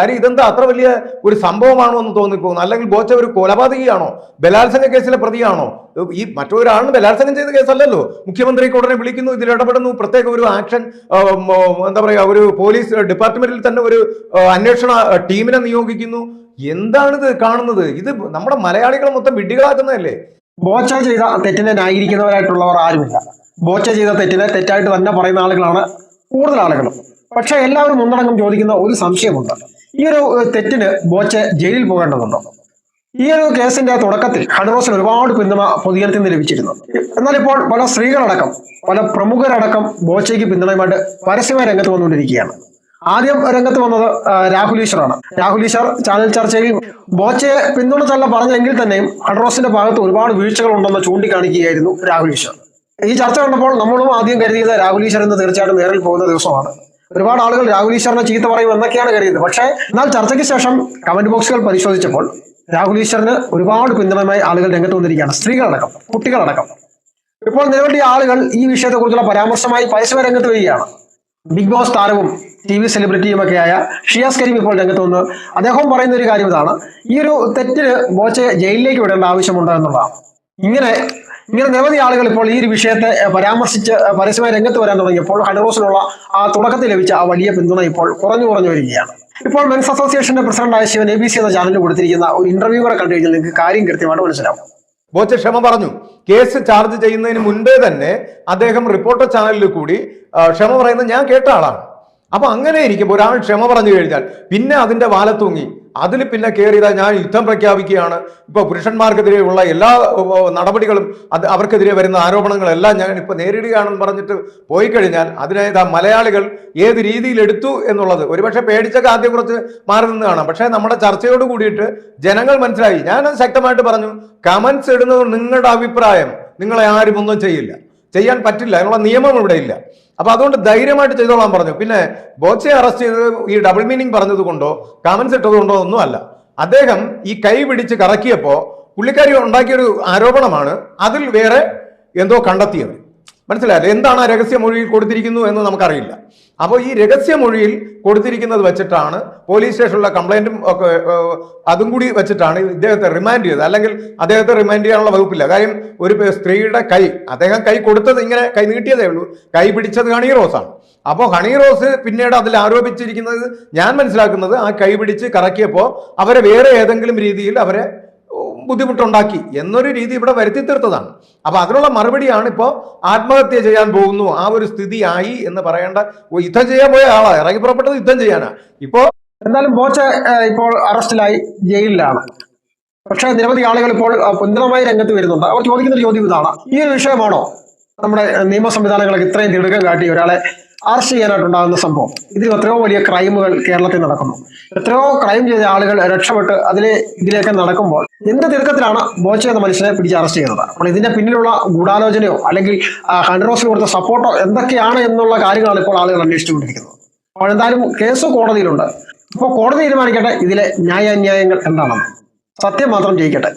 കാര്യം ഇതെന്താ? അത്ര വലിയ ഒരു സംഭവമാണോ എന്ന് തോന്നിപ്പോകുന്നു. അല്ലെങ്കിൽ ബോച്ച ഒരു കൊലപാതകിയാണോ? ബലാത്സംഗ കേസിലെ പ്രതിയാണോ? ഈ മറ്റൊരാളിന് ബലാത്സംഗം ചെയ്ത കേസല്ലല്ലോ. മുഖ്യമന്ത്രി ഉടനെ വിളിക്കുന്നു ഇതിൽ ഇടപെടുന്നു. പ്രത്യേക ഒരു ആക്ഷൻ എന്താ പറയുക ഒരു പോലീസ് ഡിപ്പാർട്ട്മെന്റിൽ തന്നെ ഒരു അന്വേഷണ ടീമിനെ നിയോഗിക്കുന്നു. എന്താണിത് കാണുന്നത്? ഇത് നമ്മുടെ മലയാളികളെ മൊത്തം വിഡ്ഢികളാക്കുന്നതല്ലേ? ബോച്ച ചെയ്ത തെറ്റിനെ ന്യായീകരിക്കുന്നവരായിട്ടുള്ളവർ ആരുമില്ല. ബോച്ച ചെയ്ത തെറ്റിനെ തെറ്റായിട്ട് തന്നെ പറയുന്ന ആളുകളാണ് കൂടുതൽ ആളുകളും പക്ഷെ എല്ലാവരും ഒന്നടങ്കം ചോദിക്കുന്ന ഒരു സംശയമുണ്ട്. ഈ ഒരു തെറ്റിന് ബോച്ച് ജയിലിൽ പോകേണ്ടതുണ്ടോ? ഈ ഒരു കേസിന്റെ തുടക്കത്തിൽ ഹൺറോസിന് ഒരുപാട് പിന്തുണ പൊതുജനത്തിൽ നിന്ന് ലഭിച്ചിരുന്നു. എന്നാൽ ഇപ്പോൾ പല സ്ത്രീകളടക്കം പല പ്രമുഖരടക്കം ബോച്ചയ്ക്ക് പിന്തുണയുമായിട്ട് പരസ്യമായി രംഗത്ത് വന്നുകൊണ്ടിരിക്കുകയാണ്. ആദ്യം രംഗത്ത് വന്നത് രാഹുൽ ഈശ്വറാണ്. രാഹുൽ ഈശ്വർ ചാനൽ ചർച്ചയിൽ ബോച്ചയെ പിന്തുണച്ചല്ല പറഞ്ഞെങ്കിൽ തന്നെയും ഹൺറോസിന്റെ ഭാഗത്ത് ഒരുപാട് വീഴ്ചകൾ ഉണ്ടെന്ന് ചൂണ്ടിക്കാണിക്കുകയായിരുന്നു രാഹുൽ ഈശ്വർ. ഈ ചർച്ച കണ്ടപ്പോൾ നമ്മളും ആദ്യം കരുതിയത് രാഹുൽ ഈശ്വർ എന്ന് തീർച്ചയായിട്ടും നേരിൽ പോകുന്ന ദിവസമാണ്. ഒരുപാട് ആളുകൾ രാഹുൽ ഈശ്വറിനെ ചീത്ത പറയും എന്നൊക്കെയാണ് കരുതിയത്. പക്ഷേ എന്നാൽ ചർച്ചയ്ക്ക് ശേഷം കമന്റ് ബോക്സുകൾ പരിശോധിച്ചപ്പോൾ രാഹുൽ ഈശ്വറിന് ഒരുപാട് പിന്തുണമായി ആളുകൾ രംഗത്ത് വന്നിരിക്കുകയാണ്. സ്ത്രീകളടക്കം കുട്ടികളടക്കം. ഇപ്പോൾ നിരവധി ആളുകൾ ഈ വിഷയത്തെക്കുറിച്ചുള്ള പരാമർശമായി പരസ്യ രംഗത്ത് വരികയാണ്. ബിഗ് ബോസ് താരവും ടി വി സെലിബ്രിറ്റിയുമൊക്കെയായ ഷിയാസ് കരീം ഇപ്പോൾ രംഗത്ത് വന്ന് അദ്ദേഹം പറയുന്ന ഒരു കാര്യം ഇതാണ്. ഈ ഒരു തെറ്റിന് ബോച്ചെ ജയിലിലേക്ക് വിടേണ്ട ആവശ്യമുണ്ട് എന്നുള്ളതാണ്. ഇങ്ങനെ ഇങ്ങനെ നിരവധി ആളുകൾ ഇപ്പോൾ ഈ ഒരു വിഷയത്തെ പരാമർശിച്ച് പരസ്യമായി രംഗത്ത് വരാൻ തുടങ്ങിയപ്പോൾ ഹൈഡ്രോസിനുള്ള ആ തുടക്കത്തിൽ ലഭിച്ച ആ വലിയ പിന്തുണ ഇപ്പോൾ കുറഞ്ഞു കുറഞ്ഞു വരികയാണ്. ഇപ്പോൾ മെൻസ് അസോസിയേഷന്റെ പ്രസിഡന്റായ ശിവൻ എ ബി സി എന്ന ചാനലിൽ കൊടുത്തിരിക്കുന്ന ഒരു ഇന്റർവ്യൂ കൂടെ കണ്ടു കഴിഞ്ഞാൽ നിങ്ങൾക്ക് കാര്യം കൃത്യമായിട്ട് മനസ്സിലാവും. ബോച്ച ക്ഷമ പറഞ്ഞു. കേസ് ചാർജ് ചെയ്യുന്നതിന് മുൻപേ തന്നെ അദ്ദേഹം റിപ്പോർട്ടർ ചാനലിൽ കൂടി ക്ഷമ പറയുന്നത് ഞാൻ കേട്ട ആളാണ്. അപ്പൊ അങ്ങനെ ഇരിക്കുമ്പോൾ ഒരാൾ ക്ഷമ പറഞ്ഞു കഴിഞ്ഞാൽ പിന്നെ അതിന്റെ വാലത്തൂങ്ങി അതിൽ പിന്നെ കയറിയതാ ഞാൻ യുദ്ധം പ്രഖ്യാപിക്കുകയാണ്. ഇപ്പൊ പുരുഷന്മാർക്കെതിരെയുള്ള എല്ലാ നടപടികളും അത് അവർക്കെതിരെ വരുന്ന ആരോപണങ്ങളെല്ലാം ഞാൻ ഇപ്പൊ നേരിടുകയാണെന്ന് പറഞ്ഞിട്ട് പോയി കഴിഞ്ഞാൽ അതിനെ ഇതാ മലയാളികൾ ഏത് രീതിയിൽ എടുത്തു എന്നുള്ളത്. ഒരുപക്ഷെ പേടിച്ചൊക്കെ ആദ്യം കുറച്ച് മാറി നിന്ന് കാണാം. പക്ഷേ നമ്മുടെ ചർച്ചയോട് കൂടിയിട്ട് ജനങ്ങൾ മനസ്സിലായി. ഞാനത് ശക്തമായിട്ട് പറഞ്ഞു. കമന്റ്സ് ഇടുന്നത് നിങ്ങളുടെ അഭിപ്രായം. നിങ്ങളെ ആരും ഒന്നും ചെയ്യില്ല. ചെയ്യാൻ പറ്റില്ല അതിനുള്ള നിയമം ഇവിടെ ഇല്ല. അപ്പൊ അതുകൊണ്ട് ധൈര്യമായിട്ട് ചെയ്തോളാൻ പറഞ്ഞു. പിന്നെ ബോച്ചെ അറസ്റ്റ് ചെയ്തത് ഈ ഡബിൾ മീനിങ് പറഞ്ഞത് കൊണ്ടോ കമന്റ്സ് ഇട്ടത് കൊണ്ടോ ഒന്നും അല്ല. അദ്ദേഹം ഈ കൈ പിടിച്ച് കറക്കിയപ്പോ പുള്ളിക്കാരി ഉണ്ടാക്കിയൊരു ആരോപണമാണ് അതിൽ വേറെ എന്തോ കണ്ടെത്തിയത്. മനസ്സിലായത് എന്താണ് രഹസ്യ രഹസ്യമൊഴിയിൽ കൊടുത്തിരിക്കുന്നു എന്ന് നമുക്കറിയില്ല. അപ്പോൾ ഈ രഹസ്യമൊഴിയിൽ കൊടുത്തിരിക്കുന്നത് വെച്ചിട്ടാണ് പോലീസ് സ്റ്റേഷനിലുള്ള കംപ്ലൈന്റും ഒക്കെ അതും കൂടി വെച്ചിട്ടാണ് ഇദ്ദേഹത്തെ റിമാൻഡ് ചെയ്തത്. അല്ലെങ്കിൽ അദ്ദേഹത്തെ റിമാൻഡ് ചെയ്യാനുള്ള വകുപ്പില്ല. കാര്യം ഒരു സ്ത്രീയുടെ കൈ അദ്ദേഹം കൈ കൊടുത്തത് ഇങ്ങനെ കൈ നീട്ടിയതേ ഉള്ളൂ. കൈ പിടിച്ചത് ഹണി റോസാണ് അപ്പോൾ ഹണി റോസ് പിന്നീട് അതിൽ ആരോപിച്ചിരിക്കുന്നത് ഞാൻ മനസ്സിലാക്കുന്നത് ആ കൈ പിടിച്ച് കറക്കിയപ്പോൾ അവരെ വേറെ ഏതെങ്കിലും രീതിയിൽ അവരെ ബുദ്ധിമുട്ടുണ്ടാക്കി എന്നൊരു രീതി ഇവിടെ വരുത്തി തീർത്തതാണ്. അപ്പൊ അതിനുള്ള മറുപടിയാണ് ഇപ്പോൾ ആത്മഹത്യ ചെയ്യാൻ പോകുന്നു. ആ ഒരു സ്ഥിതിയായി എന്ന് പറയേണ്ട യുദ്ധം ചെയ്യാൻ പോയ ആളാ. ഇറങ്ങി പുറപ്പെട്ടത് യുദ്ധം ചെയ്യാനാ. ഇപ്പോ എന്തായാലും ബോച്ച ഇപ്പോൾ അറസ്റ്റിലായി ജയിലിലാണ്. പക്ഷെ നിരവധി ആളുകൾ ഇപ്പോൾ അഹ്, പിന്തുണമായി രംഗത്ത് വരുന്നുണ്ട്. അവർ ചോദിക്കുന്ന ഒരു ചോദ്യം ഇതാണ്. ഈ ഒരു വിഷയമാണോ നമ്മുടെ നിയമ സംവിധാനങ്ങളൊക്കെ ഇത്രയും തിടുക്കം കാട്ടി ഒരാളെ അറസ്റ്റ് ചെയ്യാനായിട്ടുണ്ടാകുന്ന സംഭവം. ഇതിൽ എത്രയോ വലിയ ക്രൈമുകൾ കേരളത്തിൽ നടക്കുന്നു. എത്രയോ ക്രൈം ചെയ്ത ആളുകൾ രക്ഷപ്പെട്ട് അതിലെ ഇതിലേക്ക് നടക്കുമ്പോൾ എന്ത് തിടുക്കത്തിലാണ് ബോച്ച എന്ന മനുഷ്യനെ പിടിച്ച് അറസ്റ്റ് ചെയ്യുന്നത്? അപ്പോൾ ഇതിന്റെ പിന്നിലുള്ള ഗൂഢാലോചനയോ അല്ലെങ്കിൽ ഹൺഡ്രോസിന് കൊടുത്ത സപ്പോർട്ടോ എന്തൊക്കെയാണ് എന്നുള്ള കാര്യങ്ങളാണ് ഇപ്പോൾ ആളുകൾ അന്വേഷിച്ചുകൊണ്ടിരിക്കുന്നത്. അപ്പോൾ എന്തായാലും കേസ് കോടതിയിലുണ്ട്. അപ്പോൾ കോടതി തീരുമാനിക്കട്ടെ ഇതിലെ ന്യായാന്യായങ്ങൾ എന്താണെന്ന്. സത്യം മാത്രം ജയിക്കട്ടെ.